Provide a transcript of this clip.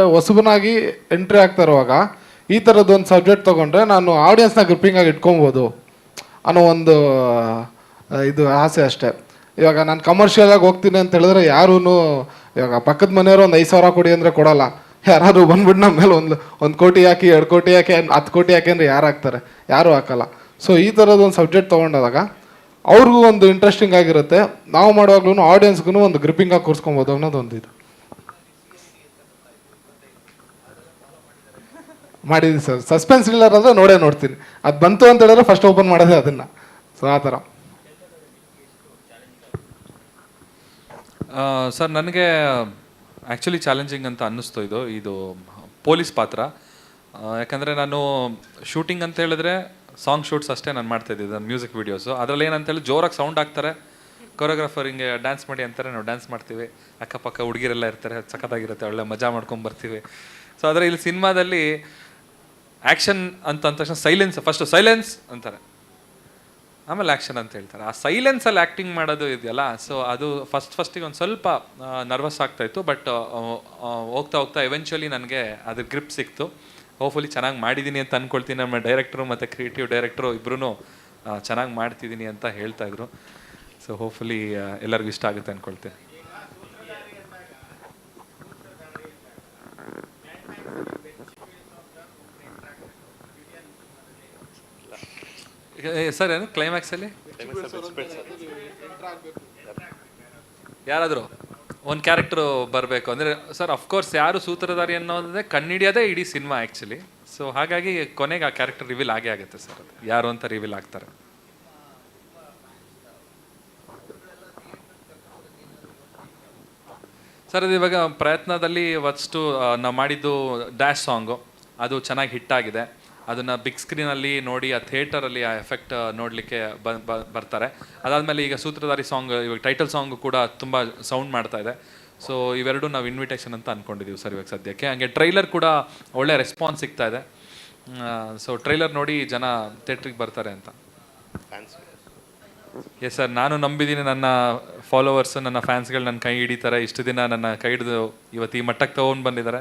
ಹೊಸಬನಾಗಿ entry ಆಗ್ತಾ ಇರುವಾಗ ಈ ಥರದ್ದು ಒಂದು ಸಬ್ಜೆಕ್ಟ್ ತೊಗೊಂಡ್ರೆ ನಾನು ಆಡಿಯನ್ಸ್ನ ಗ್ರಿಪ್ಪಿಂಗ್ ಆಗಿ ಇಟ್ಕೊಬೋದು ಅನ್ನೋ ಒಂದು ಇದು ಆಸೆ ಅಷ್ಟೇ. ಇವಾಗ ನಾನು ಕಮರ್ಷಿಯಲ್ ಆಗಿ ಹೋಗ್ತೀನಿ ಅಂತ ಹೇಳಿದ್ರೆ ಯಾರೂ ಇವಾಗ ಪಕ್ಕದ ಮನೆಯವರು ಒಂದು ಐದು ಸಾವಿರ ಕೊಡಿ ಅಂದರೆ ಕೊಡಲ್ಲ. ಯಾರಾದರೂ ಬಂದ್ಬಿಟ್ಟು ನಮ್ಮ ಮೇಲೆ ಒಂದು ಒಂದು ಕೋಟಿ ಹಾಕಿ, ಎರಡು ಕೋಟಿ ಹಾಕಿ ಹತ್ತು ಕೋಟಿ ಹಾಕಿ ಅಂದರೆ ಯಾರು ಹಾಕ್ತಾರೆ? ಯಾರೂ ಹಾಕಲ್ಲ. ಸೊ ಈ ಥರದ್ದು ಒಂದು ಸಬ್ಜೆಕ್ಟ್ ತೊಗೊಂಡಾಗ ಅವ್ರಿಗೂ ಒಂದು ಇಂಟ್ರೆಸ್ಟಿಂಗ್ ಆಗಿರುತ್ತೆ. ನಾವು ಮಾಡುವಾಗ್ಲೂ ಆಡಿಯನ್ಸ್ಗೂ ಒಂದು ಗ್ರಿಪ್ಪಿಂಗ್ ಆಗಿ ಕೂರಿಸ್ಕೊಬೋದು ಅನ್ನೋದು ಒಂದು ಇದು ಮಾಡಿದ್ದೀನಿ ಸರ್. ಸಸ್ಪೆನ್ಸ್ ಥ್ರಿಲ್ಲರ್ ಅಂದರೆ ನೋಡೇ ನೋಡ್ತೀನಿ. ಅದು ಬಂತು ಅಂತ ಹೇಳಿದ್ರೆ ಫಸ್ಟ್ ಓಪನ್ ಮಾಡೋದೇ ಅದನ್ನು. ಸೊ ಆ ಥರ. ಸರ್, ನನಗೆ ಆ್ಯಕ್ಚುಲಿ ಚಾಲೆಂಜಿಂಗ್ ಅಂತ ಅನ್ನಿಸ್ತು ಇದು. ಇದು ಪೊಲೀಸ್ ಪಾತ್ರ. ಯಾಕಂದರೆ ನಾನು ಶೂಟಿಂಗ್ ಅಂತ ಹೇಳಿದ್ರೆ ಸಾಂಗ್ ಶೂಟ್ಸ್ ಅಷ್ಟೇ ನಾನು ಮಾಡ್ತಾ ಇದ್ದಿದ್ದು ನನ್ನ ಮ್ಯೂಸಿಕ್ ವೀಡಿಯೋಸು ಅದರಲ್ಲಿ ಏನಂತೇಳಿ ಜೋರಾಗಿ ಸೌಂಡ್ ಹಾಕ್ತಾರೆ. ಕೊರಿಯೋಗ್ರಾಫರ್ ಹಿಂಗೆ ಡ್ಯಾನ್ಸ್ ಮಾಡಿ ಅಂತಾರೆ. ನಾವು ಡ್ಯಾನ್ಸ್ ಮಾಡ್ತೀವಿ. ಅಕ್ಕಪಕ್ಕ ಹುಡುಗಿರೆಲ್ಲ ಇರ್ತಾರೆ. ಸಖತ್ತಾಗಿರುತ್ತೆ. ಒಳ್ಳೆ ಮಜಾ ಮಾಡ್ಕೊಂಡು ಬರ್ತೀವಿ. ಸೊ ಆದರೆ ಇಲ್ಲಿ ಸಿನಿಮಾದಲ್ಲಿ ಆ್ಯಕ್ಷನ್ ಅಂತ ಅಂದ ತಕ್ಷಣ ಸೈಲೆನ್ಸ್ ಫಸ್ಟ್ ಸೈಲೆನ್ಸ್ ಅಂತಾರೆ. ಆಮೇಲೆ ಆ್ಯಕ್ಷನ್ ಅಂತ ಹೇಳ್ತಾರೆ. ಆ ಸೈಲೆನ್ಸಲ್ಲಿ ಆ್ಯಕ್ಟಿಂಗ್ ಮಾಡೋದು ಇದೆಯಲ್ಲ ಸೊ ಅದು ಫಸ್ಟ್ ಫಸ್ಟಿಗೆ ಒಂದು ಸ್ವಲ್ಪ ನರ್ವಸ್ ಆಗ್ತಾ ಇತ್ತು ಬಟ್ ಹೋಗ್ತಾ ಹೋಗ್ತಾ ಎವೆನ್ಚುಲಿ ನನಗೆ ಅದ್ರ ಗ್ರಿಪ್ ಸಿಕ್ತು. ಹೋಪ್ಫುಲಿ ಚೆನ್ನಾಗಿ ಮಾಡಿದ್ದೀನಿ ಅಂತ ಅಂದ್ಕೊಳ್ತೀನಿ ನಮ್ಮ ಡೈರೆಕ್ಟ್ರು ಮತ್ತು ಕ್ರಿಯೇಟಿವ್ ಡೈರೆಕ್ಟ್ರು ಇಬ್ಬರೂ ಚೆನ್ನಾಗಿ ಮಾಡ್ತಿದ್ದೀನಿ ಅಂತ ಹೇಳ್ತಾ ಇದ್ರು. ಸೊ ಹೋಪ್ಫುಲಿ ಎಲ್ಲರಿಗೂ ಇಷ್ಟ ಆಗುತ್ತೆ ಅಂದ್ಕೊಳ್ತೀನಿ ಸರ್, ಏನು? ಕ್ಲೈಮ್ಯಾಕ್ಸಲ್ಲಿ ಯಾರಾದರೂ ಒಂದು ಕ್ಯಾರೆಕ್ಟರ್ ಬರಬೇಕು ಅಂದರೆ ಸರ್ ಅಫ್ಕೋರ್ಸ್ ಯಾರು ಸೂತ್ರಧಾರಿ ಅನ್ನೋದೇ ಕಣ್ಣಿಡಿಯೋದೇ ಇಡೀ ಸಿನಿಮಾ ಆ್ಯಕ್ಚುಲಿ ಸೊ ಹಾಗಾಗಿ ಕೊನೆಗೆ ಆ ಕ್ಯಾರೆಕ್ಟರ್ ರಿವೀಲ್ ಆಗೇ ಆಗುತ್ತೆ ಸರ್ ಅದು ಯಾರು ಅಂತ ರಿವೀಲ್ ಆಗ್ತಾರೆ. ಸರ್ ಅದು ಇವಾಗ ಪ್ರಯತ್ನದಲ್ಲಿ ಫಸ್ಟು ನಾವು ಮಾಡಿದ್ದು ಡ್ಯಾಶ್ ಸಾಂಗು ಅದು ಚೆನ್ನಾಗಿ ಹಿಟ್ಟಾಗಿದೆ ಅದನ್ನು ಬಿಗ್ ಸ್ಕ್ರೀನಲ್ಲಿ ನೋಡಿ ಆ ಥಿಯೇಟರಲ್ಲಿ ಆ ಎಫೆಕ್ಟ್ ನೋಡಲಿಕ್ಕೆ ಬರ್ತಾರೆ. ಅದಾದಮೇಲೆ ಈಗ ಸೂತ್ರಧಾರಿ ಸಾಂಗ್ ಇವಾಗ ಟೈಟಲ್ ಸಾಂಗ್ ಕೂಡ ತುಂಬ ಸೌಂಡ್ ಮಾಡ್ತಾ ಇದೆ. ಸೊ ಇವೆರಡು ನಾವು ಇನ್ವಿಟೇಷನ್ ಅಂತ ಅಂದ್ಕೊಂಡಿದ್ದೀವಿ ಸರ್ ಇವಾಗ ಸದ್ಯಕ್ಕೆ. ಹಾಗೆ ಟ್ರೈಲರ್ ಕೂಡ ಒಳ್ಳೆ ರೆಸ್ಪಾನ್ಸ್ ಸಿಗ್ತಾ ಇದೆ. ಸೊ ಟ್ರೈಲರ್ ನೋಡಿ ಜನ ಥಿಯೇಟ್ರಿಗೆ ಬರ್ತಾರೆ ಅಂತ. ಎಸ್ ಸರ್ ನಾನು ನಂಬಿದ್ದೀನಿ ನನ್ನ ಫಾಲೋವರ್ಸ್ ನನ್ನ ಫ್ಯಾನ್ಸ್ಗಳು ನನ್ನ ಕೈ ಹಿಡಿತಾರೆ. ಇಷ್ಟು ದಿನ ನನ್ನ ಕೈ ಹಿಡಿದು ಇವತ್ತು ಈ ಮಟ್ಟಕ್ಕೆ ತೊಗೊಂಡು ಬಂದಿದ್ದಾರೆ.